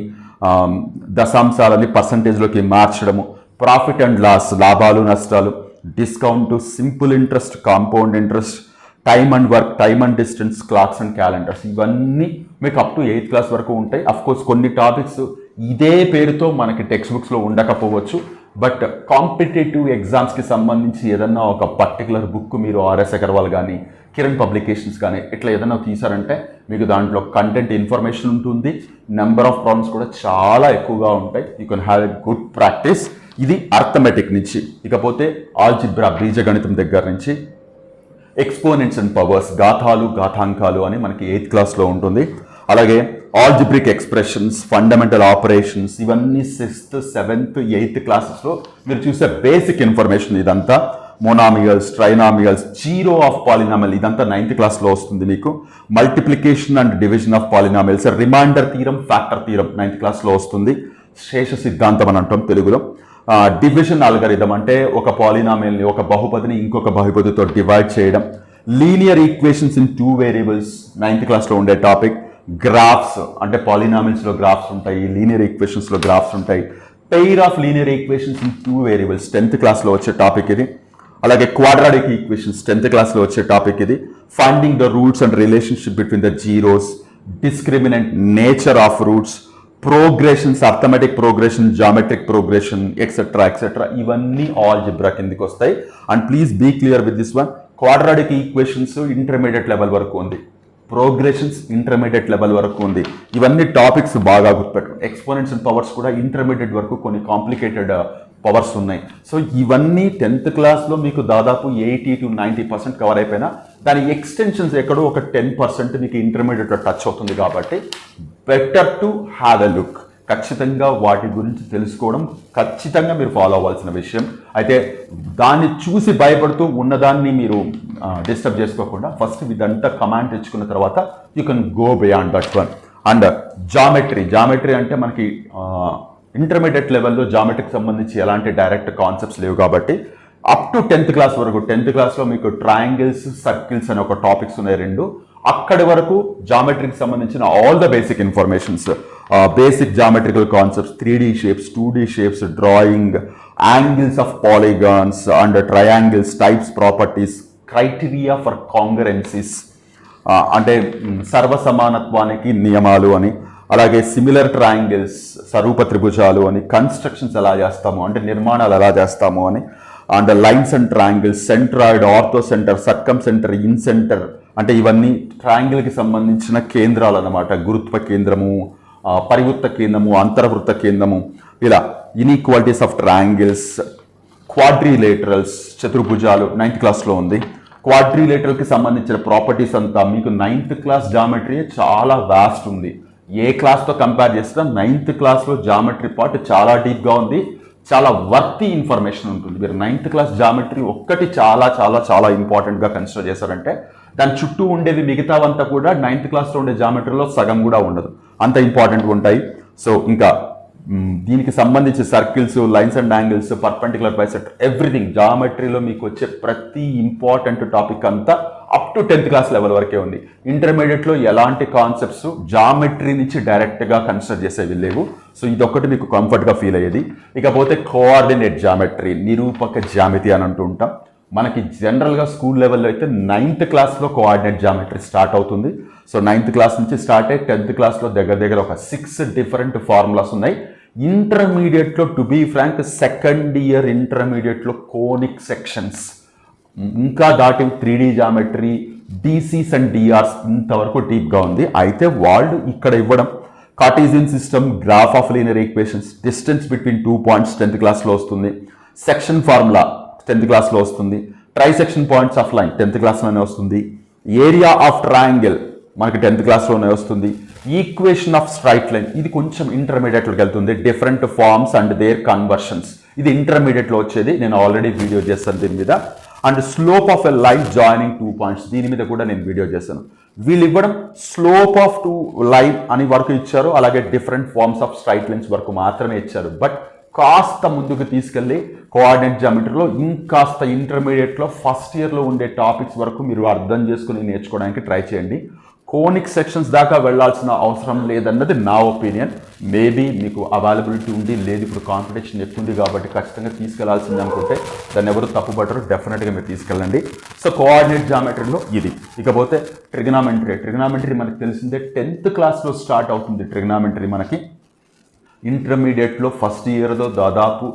దశాంశాలని పర్సంటేజ్లోకి మార్చడము ప్రాఫిట్ అండ్ లాస్ లాభాలు నష్టాలు discount simple interest compound interest time and work time and distance clocks and calendars. ఇవన్నీ మీకు అప్ టు ఎయిత్ క్లాస్ వరకు ఉంటాయి. అఫ్ కోర్స్ కొన్ని టాపిక్స్ ఇదే పేరుతో మనకి టెక్స్ట్ బుక్స్లో ఉండకపోవచ్చు. బట్ కాంపిటేటివ్ ఎగ్జామ్స్కి సంబంధించి ఏదన్నా ఒక పర్టికులర్ బుక్ మీరు ఆర్ఎస్ అగర్వాల్ కానీ కిరణ్ పబ్లికేషన్స్ కానీ ఇట్లా ఏదైనా తీసారంటే మీకు దాంట్లో కంటెంట్ ఇన్ఫర్మేషన్ ఉంటుంది. నెంబర్ ఆఫ్ ప్రాబ్లమ్స్ కూడా చాలా ఎక్కువగా ఉంటాయి. You can have a good practice ఇది అర్థమెటిక్ నుంచి. ఇకపోతే ఆల్జిబ్రా బీజగణితం దగ్గర నుంచి ఎక్స్పోనెంట్స్ అండ్ పవర్స్ గాథాలు గాథాంకాలు అని మనకి ఎయిత్ క్లాస్లో ఉంటుంది. అలాగే ఆల్జిబ్రిక్ ఎక్స్ప్రెషన్స్ ఫండమెంటల్ ఆపరేషన్స్ ఇవన్నీ సిక్స్త్ సెవెంత్ ఎయిత్ క్లాసెస్లో మీరు చూసే బేసిక్ ఇన్ఫర్మేషన్ ఇదంతా. Monomials trinomials zero of polynomial ఇదంతా నైన్త్ క్లాస్లో వస్తుంది మీకు. Multiplication and division of polynomials remainder theorem factor theorem ninth క్లాస్లో వస్తుంది. శేష సిద్ధాంతం అని అంటాం తెలుగులో. డివిజన్ అల్గరిథం అంటే ఒక పాలినామిల్ని ఒక బహుపదిని ఇంకొక బహుపదితో డివైడ్ చేయడం. Linear equations in two variables ninth క్లాస్లో ఉండే టాపిక్ గ్రాఫ్స్ అంటే పాలినామిల్స్లో గ్రాఫ్స్ ఉంటాయి లీనియర్ ఈక్వేషన్స్లో గ్రాఫ్స్ ఉంటాయి. Pair of linear equations in two variables tenth క్లాస్లో వచ్చే టాపిక్ ఇది. అలాగే క్వాడ్రాటిక్ ఈక్వేషన్స్ టెన్త్ క్లాస్లో వచ్చే టాపిక్ ఇది. Finding the roots and relationship between the zeros discriminant nature of roots progressions arithmetic progression geometric progression etcetera etcetera ఇవన్నీ algebra కిందికి వస్తాయి. And please be clear with this one quadratic equations intermediate level వరకు ఉంది. Progressions intermediate level వరకు ఉంది. ఇవన్నీ topics బాగా గుర్తుపెట్టుకోండి ఎక్స్పోనెంట్స్ అండ్ పవర్స్ కూడా ఇంటర్మీడియట్ వరకు కొన్ని కాంప్లికేటెడ్ పవర్స్ ఉన్నాయి. సో ఇవన్నీ టెన్త్ క్లాస్లో మీకు దాదాపు eighty to ninety percent cover అయిపోయినా దాని ఎక్స్టెన్షన్స్ ఎక్కడో ఒక టెన్ పర్సెంట్ మీకు ఇంటర్మీడియట్లో టచ్ అవుతుంది కాబట్టి better to have a look ఖచ్చితంగా వాటి గురించి తెలుసుకోవడం ఖచ్చితంగా మీరు ఫాలో అవ్వాల్సిన విషయం. అయితే దాన్ని చూసి భయపడుతూ ఉన్నదాన్ని మీరు డిస్టర్బ్ చేసుకోకుండా ఫస్ట్ ఇదంతా కమాండ్ తెచ్చుకున్న తర్వాత you can go beyond that one and geometry geometry అంటే మనకి ఇంటర్మీడియట్ లెవెల్లో జామెట్రీకి సంబంధించి ఎలాంటి డైరెక్ట్ కాన్సెప్ట్స్ లేవు కాబట్టి అప్ టు టెన్త్ క్లాస్ వరకు టెన్త్ క్లాస్లో మీకు ట్రయాంగిల్స్ సర్కిల్స్ అనే ఒక టాపిక్స్ ఉన్నాయి రెండు. అక్కడి వరకు జామెట్రీకి సంబంధించిన all the basic informations basic geometrical concepts three D shapes two D shapes drawing angles of polygons and triangles types properties criteria for congruencies అంటే సర్వసమానత్వానికి నియమాలు అని అలాగే సిమిలర్ ట్రయాంగిల్స్ సరూప త్రిభుజాలు అని కన్స్ట్రక్షన్స్ ఎలా చేస్తాము అంటే నిర్మాణాలు ఎలా చేస్తాము అని and lines and triangles centroid orthocentre circumcentre incentre అంటే ఇవన్నీ ట్రయాంగిల్కి సంబంధించిన కేంద్రాలు అన్నమాట. గురుత్వ కేంద్రము పరివృత్త కేంద్రము అంతర్వృత్త కేంద్రము. ఇలా ఇన్ఈక్వాలిటీస్ ఆఫ్ ట్రయాంగిల్స్ క్వాడ్రిలేటరల్స్ చతుర్భుజాలు నైన్త్ క్లాస్లో ఉంది. క్వాడ్రిలేటర్కి సంబంధించిన ప్రాపర్టీస్ అంతా మీకు నైన్త్ క్లాస్ జామెట్రీ చాలా వాస్ట్ ఉంది. ఏ క్లాస్తో కంపేర్ చేసినా నైన్త్ క్లాస్లో జామెట్రీ పార్ట్ చాలా డీప్గా ఉంది. చాలా వర్తి ఇన్ఫర్మేషన్ ఉంటుంది. మీరు నైన్త్ క్లాస్ జామెట్రీ ఒక్కటి చాలా చాలా చాలా ఇంపార్టెంట్గా కన్సిడర్ చేశారంటే దాని చుట్టూ ఉండేవి మిగతావంతా కూడా నైన్త్ క్లాస్లో ఉండే జామెట్రీలో సగం కూడా ఉండదు. అంత ఇంపార్టెంట్గా ఉంటాయి. సో ఇంకా దీనికి సంబంధించి circles lines and angles perpendicular bisector everything జామెట్రీలో మీకు వచ్చే ప్రతి ఇంపార్టెంట్ టాపిక్ అంతా up to tenth class level వరకే ఉంది. ఇంటర్మీడియట్లో ఎలాంటి కాన్సెప్ట్స్ జామెట్రీ నుంచి డైరెక్ట్గా కన్సిడర్ చేసేవి లేవు. సో ఇదొక్కటి మీకు కంఫర్ట్గా ఫీల్ అయ్యేది. ఇకపోతే కోఆర్డినేట్ జామెట్రీ నిరూపక జామితి అని అంటూ ఉంటాం. మనకి జనరల్గా స్కూల్ లెవెల్లో అయితే నైన్త్ క్లాస్లో కోఆర్డినేట్ జామెట్రీ స్టార్ట్ అవుతుంది. సో నైన్త్ క్లాస్ నుంచి స్టార్ట్ అయ్యి టెన్త్ క్లాస్లో దగ్గర దగ్గర ఒక సిక్స్ డిఫరెంట్ ఫార్ములాస్ ఉన్నాయి. ఇంటర్మీడియట్లో to be frank second year ఇంటర్మీడియట్లో కోనిక్ సెక్షన్స్ ఇంకా దాటి three D geometry DCs and DRs ఇంతవరకు డీప్గా ఉంది. అయితే వాళ్ళు ఇక్కడ ఇవ్వడం Cartesian system graph of linear equations distance between two points tenth క్లాస్లో వస్తుంది. సెక్షన్ ఫార్ములా టెన్త్ క్లాస్లో వస్తుంది. Trisection points of line tenth క్లాస్లోనే వస్తుంది. ఏరియా ఆఫ్ ట్రయాంగిల్ మనకి టెన్త్ క్లాస్లోనే వస్తుంది. ఈక్వేషన్ ఆఫ్ స్ట్రైట్ లైన్ ఇది కొంచెం ఇంటర్మీడియట్లోకి వెళ్తుంది. Different forms and their conversions ఇది ఇంటర్మీడియట్లో వచ్చేది. నేను ఆల్రెడీ వీడియో చేస్తాను దీని మీద. And slope of a line joining two points దీని మీద కూడా నేను వీడియో చేశాను. వీళ్ళు ఇవ్వడం స్లోప్ ఆఫ్ టూ లైన్ అని వరకు ఇచ్చారు. అలాగే different forms of straight lines వరకు మాత్రమే ఇచ్చారు. బట్ కాస్త ముందుకు తీసుకెళ్ళి కోఆర్డినేట్ జామెట్రీలో ఇంకాస్త ఇంటర్మీడియట్లో ఫస్ట్ ఇయర్లో ఉండే టాపిక్స్ వరకు మీరు అర్థం చేసుకుని నేర్చుకోవడానికి ట్రై చేయండి. కోనిక్ సెక్షన్స్ దాకా వెళ్ళాల్సిన అవసరం లేదన్నది నా ఒపీనియన్. మేబీ మీకు అవైలబిలిటీ ఉంది లేదు ఇప్పుడు కాంపిటీషన్ ఎక్కువ ఉంది కాబట్టి ఖచ్చితంగా తీసుకెళ్ళాల్సింది అనుకుంటే దాన్ని ఎవరు తప్పుపడరు డెఫినెట్గా మీరు తీసుకెళ్ళండి. సో కోఆర్డినేట్ జామెట్రీలో ఇది. ఇకపోతే ట్రిగనామెంటరీ ట్రిగనామెంటరీ మనకి తెలిసిందే టెన్త్ క్లాస్లో స్టార్ట్ అవుతుంది ట్రిగనామెంటరీ మనకి. ఇంటర్మీడియట్లో ఫస్ట్ ఇయర్లో దాదాపు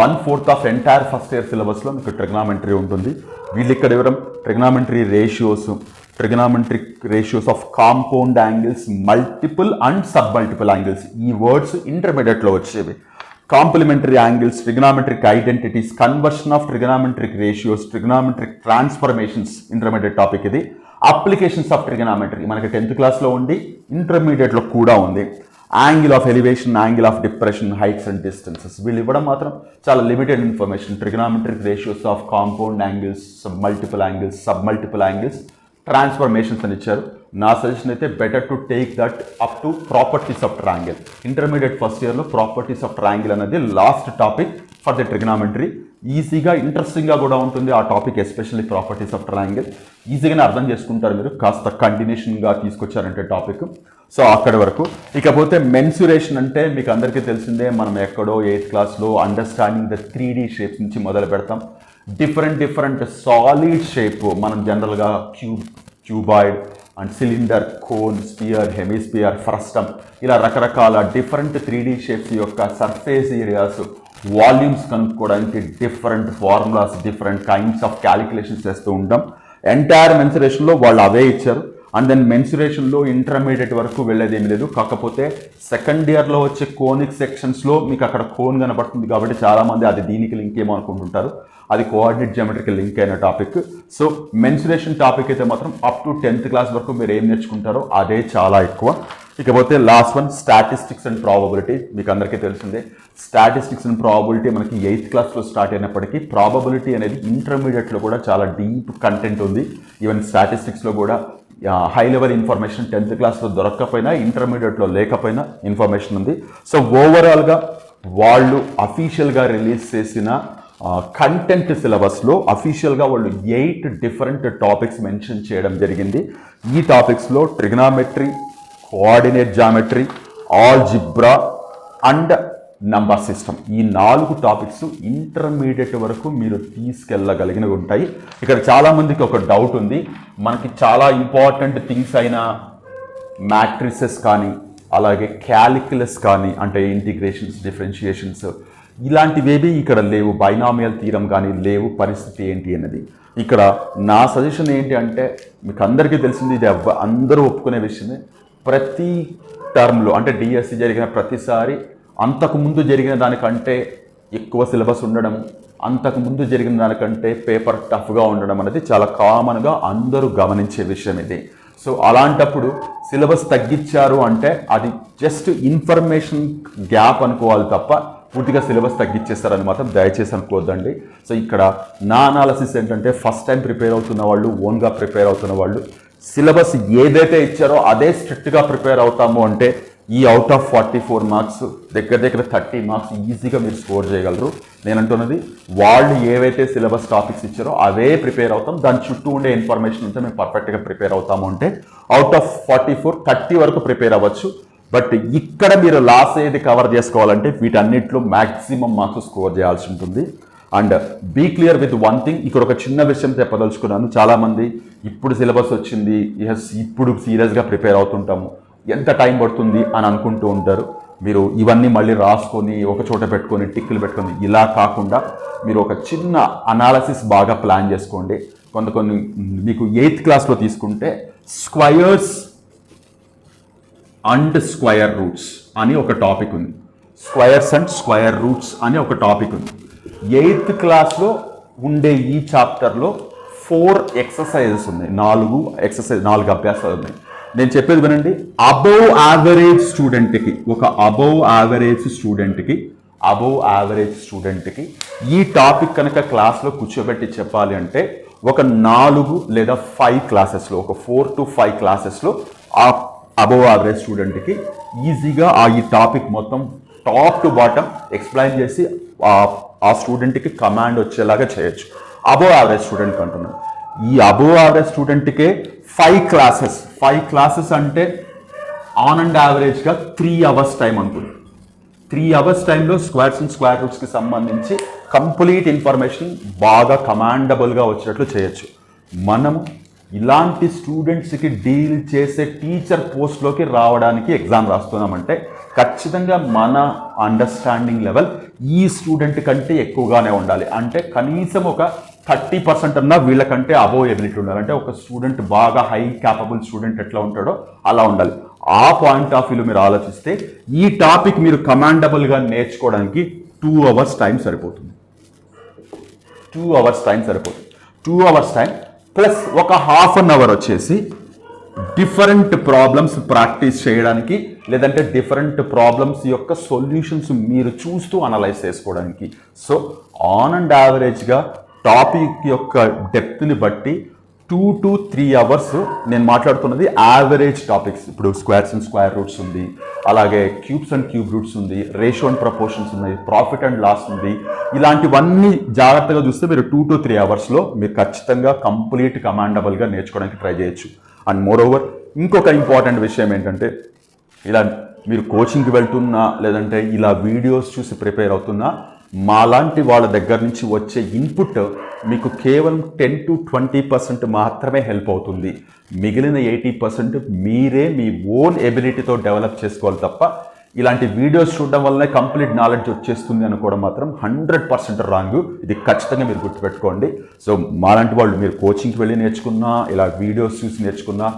one fourth of entire first year సిలబస్లో మీకు ట్రిగ్నామెంటరీ ఉంటుంది. వీళ్ళు ఇక్కడ ఇవ్వడం trigonometry ratios trigonometric ratios of compound angles multiple and sub multiple angles ఈ వర్డ్స్ ఇంటర్మీడియట్లో వచ్చేవి. Complementary angles trigonometric identities conversion of trigonometric ratios trigonometric transformations intermediate topic ఇది. అప్లికేషన్స్ ఆఫ్ ట్రిగనామెట్రీ మనకి టెన్త్ క్లాస్లో ఉండి ఇంటర్మీడియట్లో కూడా ఉంది. Angle of elevation angle of depression heights and distances వీళ్ళు ఇవ్వడం మాత్రం చాలా limited information trigonometric ratios of compound angles multiple angles sub multiple angles transformations అని ఇచ్చారు. నా సజెషన్ అయితే better to take that up to properties of triangle intermediate first ఇయర్లో properties of triangle అనేది last topic for the trigonometry ఈజీగా ఇంట్రెస్టింగ్గా కూడా ఉంటుంది ఆ topic especially properties of triangle ఈజీగానే అర్థం చేసుకుంటారు మీరు. కాస్త కంటిన్యూషన్గా తీసుకొచ్చారంటే టాపిక్ సో అక్కడి వరకు. ఇకపోతే మెన్సురేషన్ అంటే మీకు అందరికీ తెలిసిందే మనం ఎక్కడో ఎయిత్ క్లాస్లో understanding the three D shapes నుంచి మొదలు పెడతాం. డిఫరెంట్ డిఫరెంట్ సాలిడ్ షేప్ మనం జనరల్గా cube cuboid and cylinder cone sphere hemisphere frustum ఇలా రకరకాల డిఫరెంట్ త్రీ డీ షేప్స్ యొక్క సర్ఫేస్ ఏరియాస్ వాల్యూమ్స్ కనుక్కోవడానికి different formulas different kinds of calculations చేస్తూ ఉంటాం. ఎంటైర్ మెన్సరేషన్లో వాళ్ళు అవే ఇచ్చారు. అండ్ దెన్ మెన్సురేషన్లో ఇంటర్మీడియట్ వరకు వెళ్ళేది ఏమి లేదు. కాకపోతే సెకండ్ ఇయర్లో వచ్చే కోనిక్ సెక్షన్స్లో మీకు అక్కడ కోన్ కనబడుతుంది కాబట్టి చాలామంది అది దీనికి లింక్ ఏమో అనుకుంటుంటారు. అది కోఆర్డినేట్ జియోమెట్రీకి లింక్ అయిన టాపిక్ సో మెన్సురేషన్ టాపిక్ అయితే మాత్రం అప్ టు టెన్త్ క్లాస్ వరకు మీరు ఏం నేర్చుకుంటారో అదే చాలా ఎక్కువ. ఇకపోతే last one statistics and probability మీకు అందరికీ తెలిసిందే. స్టాటిస్టిక్స్ అండ్ ప్రాబబిలిటీ మనకి ఎయిత్ క్లాస్లో స్టార్ట్ అయినప్పటికీ ప్రాబబిలిటీ అనేది ఇంటర్మీడియట్లో కూడా చాలా డీప్ కంటెంట్ ఉంది. ఈవెన్ స్టాటిస్టిక్స్లో కూడా హై లెవెల్ ఇన్ఫర్మేషన్ టెన్త్ క్లాస్లో దొరకకపోయినా ఇంటర్మీడియట్లో లేకపోయినా ఇన్ఫర్మేషన్ ఉంది. సో ఓవరాల్గా వాళ్ళు అఫీషియల్గా రిలీజ్ చేసిన కంటెంట్ సిలబస్లో అఫీషియల్గా వాళ్ళు ఎయిట్ డిఫరెంట్ టాపిక్స్ మెన్షన్ చేయడం జరిగింది. ఈ టాపిక్స్లో trigonometry coordinate geometry algebra and number system. ఈ నాలుగు టాపిక్స్ ఇంటర్మీడియట్ వరకు మీరు తీసుకెళ్ళగలిగినవి ఉంటాయి. ఇక్కడ చాలామందికి ఒక డౌట్ ఉంది. మనకి చాలా ఇంపార్టెంట్ థింగ్స్ అయిన మ్యాట్రిసెస్ కానీ అలాగే క్యాలిక్యులస్ కానీ అంటే ఇంటిగ్రేషన్స్ డిఫరెన్షియేషన్స్ ఇలాంటివేవి ఇక్కడ లేవు. బైనామియల్ తీరం కానీ లేవు. పరిస్థితి ఏంటి అన్నది ఇక్కడ నా సజెషన్ ఏంటి అంటే మీకు అందరికీ తెలిసింది ఇది అందరూ ఒప్పుకునే విషయమే. ప్రతి టర్మ్లో అంటే డిఎస్సి జరిగిన ప్రతిసారి అంతకుముందు జరిగిన దానికంటే ఎక్కువ సిలబస్ ఉండడం అంతకుముందు జరిగిన దానికంటే పేపర్ టఫ్గా ఉండడం అనేది చాలా కామన్గా అందరూ గమనించే విషయం ఇది. సో అలాంటప్పుడు సిలబస్ తగ్గించారు అంటే అది జస్ట్ ఇన్ఫర్మేషన్ గ్యాప్ అనుకోవాలి తప్ప పూర్తిగా సిలబస్ తగ్గించేస్తారని మాత్రం దయచేసి అనుకోవద్దండి. సో ఇక్కడ నా అనాలసిస్ ఏంటంటే ఫస్ట్ టైం ప్రిపేర్ అవుతున్న వాళ్ళు ఓన్గా ప్రిపేర్ అవుతున్న వాళ్ళు సిలబస్ ఏదైతే ఇచ్చారో అదే స్ట్రిక్ట్గా ప్రిపేర్ అవుతాము అంటే ఈ out of forty four marks దగ్గర దగ్గర థర్టీ మార్క్స్ ఈజీగా మీరు స్కోర్ చేయగలరు. నేను అంటున్నది వాళ్ళు ఏవైతే సిలబస్ టాపిక్స్ ఇచ్చారో అవే ప్రిపేర్ అవుతాం. దాని చుట్టూ ఉండే ఇన్ఫర్మేషన్ ఉంటే మేము పర్ఫెక్ట్గా ప్రిపేర్ అవుతాము అంటే out of forty four thirty వరకు ప్రిపేర్ అవ్వచ్చు. బట్ ఇక్కడ మీరు లాస్ ఏది కవర్ చేసుకోవాలంటే వీటన్నిటిలో మ్యాక్సిమం మార్క్స్ స్కోర్ చేయాల్సి ఉంటుంది. And be clear with one thing ఇక్కడ ఒక చిన్న విషయం చెప్పదలుచుకున్నాను. చాలామంది ఇప్పుడు సిలబస్ వచ్చింది ఎస్ ఇప్పుడు సీరియస్గా ప్రిపేర్ అవుతుంటాము. ఎంత టైం పడుతుంది అని అనుకుంటూ ఉంటారు. మీరు ఇవన్నీ మళ్ళీ రాసుకొని ఒక చోట పెట్టుకొని టిక్కులు పెట్టుకొని ఇలా కాకుండా మీరు ఒక చిన్న అనాలసిస్ బాగా ప్లాన్ చేసుకోండి. కొంత కొన్ని మీకు ఎయిత్ క్లాస్లో తీసుకుంటే స్క్వయర్స్ అండ్ స్క్వయర్ రూట్స్ అని ఒక టాపిక్ ఉంది. స్క్వయర్స్ అండ్ స్క్వయర్ రూట్స్ అని ఒక టాపిక్ ఉంది. ఎయిత్ క్లాస్లో ఉండే ఈ చాప్టర్లో ఫోర్ ఎక్సర్సైజెస్ ఉన్నాయి. నాలుగు ఎక్సర్సైజ్ నాలుగు అభ్యాసాలు ఉన్నాయి. నేను చెప్పేది వినండి. అబౌవ్ యావరేజ్ స్టూడెంట్కి ఒక అబౌవ్ యావరేజ్ స్టూడెంట్కి అబౌవ్ యావరేజ్ స్టూడెంట్కి ఈ టాపిక్ కనుక క్లాస్లో కూర్చోబెట్టి చెప్పాలి అంటే ఒక నాలుగు లేదా ఫైవ్ క్లాసెస్లో ఒక ఫోర్ టు ఫైవ్ క్లాసెస్లో ఆ అబోవ్ యావరేజ్ స్టూడెంట్కి ఈజీగా ఆ ఈ టాపిక్ మొత్తం టాప్ టు బాటమ్ ఎక్స్ప్లెయిన్ చేసి ఆ- స్టూడెంట్కి కమాండ్ వచ్చేలాగా చేయొచ్చు. అబోవ్ యావరేజ్ స్టూడెంట్ అంటున్నాను. ఈ అబోవ్ యావరేజ్ స్టూడెంట్కే ఫైవ్ క్లాసెస్ ఫైవ్ క్లాసెస్ అంటే ఆన్ అండ్ యావరేజ్గా త్రీ అవర్స్ టైం అనుకుంది త్రీ అవర్స్ టైంలో స్క్వేర్స్ అండ్ స్క్వేర్ రూట్స్కి సంబంధించి కంప్లీట్ ఇన్ఫర్మేషన్ బాగా కమాండబుల్గా వచ్చేట్లు చేయొచ్చు. మనము ఇలాంటి స్టూడెంట్స్కి డీల్ చేసే టీచర్ పోస్ట్లోకి రావడానికి ఎగ్జామ్ రాస్తున్నామంటే ఖచ్చితంగా మన అండర్స్టాండింగ్ లెవెల్ ఈ స్టూడెంట్ కంటే ఎక్కువగానే ఉండాలి. అంటే కనీసం ఒక థర్టీ పర్సెంట్ అన్నా వీళ్ళకంటే అబోవ్ ఎబిలిటీ ఉండాలి. అంటే ఒక స్టూడెంట్ బాగా హై క్యాపబుల్ స్టూడెంట్ ఎట్లా ఉంటాడో అలా ఉండాలి. ఆ పాయింట్ ఆఫ్ వ్యూలో మీరు ఆలోచిస్తే ఈ టాపిక్ మీరు కమాండబుల్గా నేర్చుకోవడానికి టూ అవర్స్ టైం సరిపోతుంది. టూ అవర్స్ టైం సరిపోతుంది. టూ అవర్స్ టైం ప్లస్ ఒక హాఫ్ అన్ అవర్ వచ్చేసి డిఫరెంట్ ప్రాబ్లమ్స్ ప్రాక్టీస్ చేయడానికి లేదంటే డిఫరెంట్ ప్రాబ్లమ్స్ యొక్క సొల్యూషన్స్ మీరు చూస్తూ అనలైజ్ చేసుకోవడానికి. సో ఆన్ అండ్ యావరేజ్గా టాపిక్ యొక్క డెప్త్ని బట్టి టూ టు త్రీ అవర్స్ నేను మాట్లాడుతున్నది యావరేజ్ టాపిక్స్ ఇప్పుడు స్క్వేర్స్ అండ్ స్క్వేర్ రూట్స్ ఉంది. అలాగే క్యూబ్స్ అండ్ క్యూబ్ రూట్స్ ఉంది. రేషియో అండ్ ప్రపోర్షన్స్ ఉన్నాయి. ప్రాఫిట్ అండ్ లాస్ ఉంది. ఇలాంటివన్నీ జాగ్రత్తగా చూస్తే మీరు టూ టు త్రీ అవర్స్లో మీరు ఖచ్చితంగా కంప్లీట్ కమాండబుల్గా నేర్చుకోవడానికి ట్రై చేయొచ్చు. అండ్ మోర్ ఓవర్ ఇంకొక ఇంపార్టెంట్ విషయం ఏంటంటే ఇలా మీరు కోచింగ్కి వెళ్తున్నా లేదంటే ఇలా వీడియోస్ చూసి ప్రిపేర్ అవుతున్నా మాలాంటి వాళ్ళ దగ్గర నుంచి వచ్చే ఇన్పుట్ మీకు కేవలం టెన్ టు ట్వంటీ పర్సెంట్ మాత్రమే హెల్ప్ అవుతుంది. మిగిలిన ఎయిటీ పర్సెంట్ మీరే మీ ఓన్ ఎబిలిటీతో డెవలప్ చేసుకోవాలి తప్ప ఇలాంటి వీడియోస్ చూడడం వల్లనే కంప్లీట్ నాలెడ్జ్ వచ్చేస్తుంది అనుకోవడం మాత్రం హండ్రెడ్ పర్సెంట్ రాంగ్ ఇది ఖచ్చితంగా మీరు గుర్తుపెట్టుకోండి. సో మాలాంటి వాళ్ళు మీరు కోచింగ్కి వెళ్ళి నేర్చుకున్నా ఇలా వీడియోస్ చూసి నేర్చుకున్నా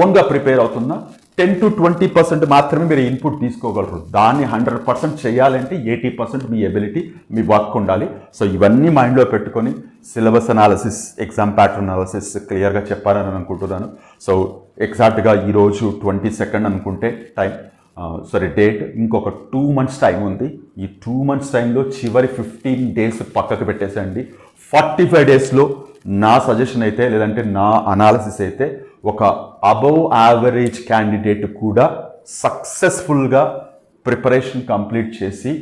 ఓన్గా ప్రిపేర్ అవుతున్నా టెన్ టు ట్వంటీ పర్సెంట్ మాత్రమే మీరు ఇన్పుట్ తీసుకోగలరు. దాన్ని హండ్రెడ్ పర్సెంట్ చేయాలంటే ఎయిటీ పర్సెంట్ మీ ఎబిలిటీ మీ వర్క్ ఉండాలి. సో ఇవన్నీ మైండ్లో పెట్టుకొని syllabus analysis exam pattern analysis క్లియర్గా చెప్పాలని అనుకుంటున్నాను. సో ఎగ్జాక్ట్గా ఈరోజు ట్వంటీ సెకండ్ అనుకుంటే టైం. సారీ డేట్ ఇంకొక టూ మంత్స్ టైం ఉంది. ఈ టూ మంత్స్ టైంలో చివరి ఫిఫ్టీన్ డేస్ పక్కకు పెట్టేసేయండి. ఫార్టీ ఫైవ్ డేస్లో నా సజెషన్ అయితే లేదంటే నా అనాలిసిస్ అయితే ఒక అబవ్ యావరేజ్ క్యాండిడేట్ కూడా సక్సెస్ఫుల్గా ప్రిపరేషన్ కంప్లీట్ చేసి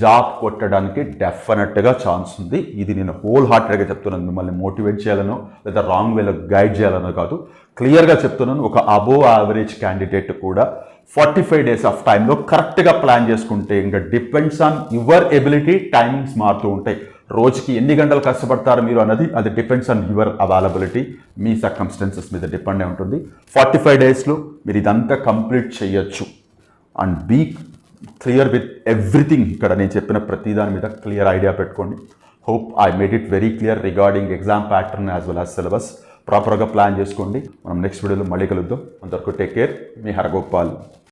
జాబ్ కొట్టడానికి డెఫినెట్గా ఛాన్స్ ఉంది. ఇది నేను హోల్ హార్టెడ్గా చెప్తున్నాను. మిమ్మల్ని మోటివేట్ చేయాలనో లేదా రాంగ్ వేలో గైడ్ చేయాలనో కాదు. క్లియర్గా చెప్తున్నాను. ఒక అబోవ్ యావరేజ్ క్యాండిడేట్ కూడా ఫార్టీ ఫైవ్ డేస్ ఆఫ్ టైంలో కరెక్ట్గా ప్లాన్ చేసుకుంటే ఇంకా depends on your ability timings మారుతూ ఉంటాయి. రోజుకి ఎన్ని గంటలు కష్టపడతారు మీరు అన్నది అది డిపెండ్స్ ఆన్ యువర్ అవైలబిలిటీ మీ సర్కమ్స్టెన్సెస్ మీద డిపెండ్ అయి ఉంటుంది. ఫార్టీ ఫైవ్ డేస్లో మీరు ఇదంతా కంప్లీట్ చేయొచ్చు. And be clear with everything ఇక్కడ నేను చెప్పిన ప్రతి దాని మీద క్లియర్ ఐడియా పెట్టుకోండి. Hope I made it very clear regarding exam pattern as well as syllabus ప్రాపర్గా ప్లాన్ చేసుకోండి. మనం నెక్స్ట్ వీడియోలో మళ్ళీ కలుద్దాం. అంతవరకు టేక్ కేర్ మీ హరగోపాల్.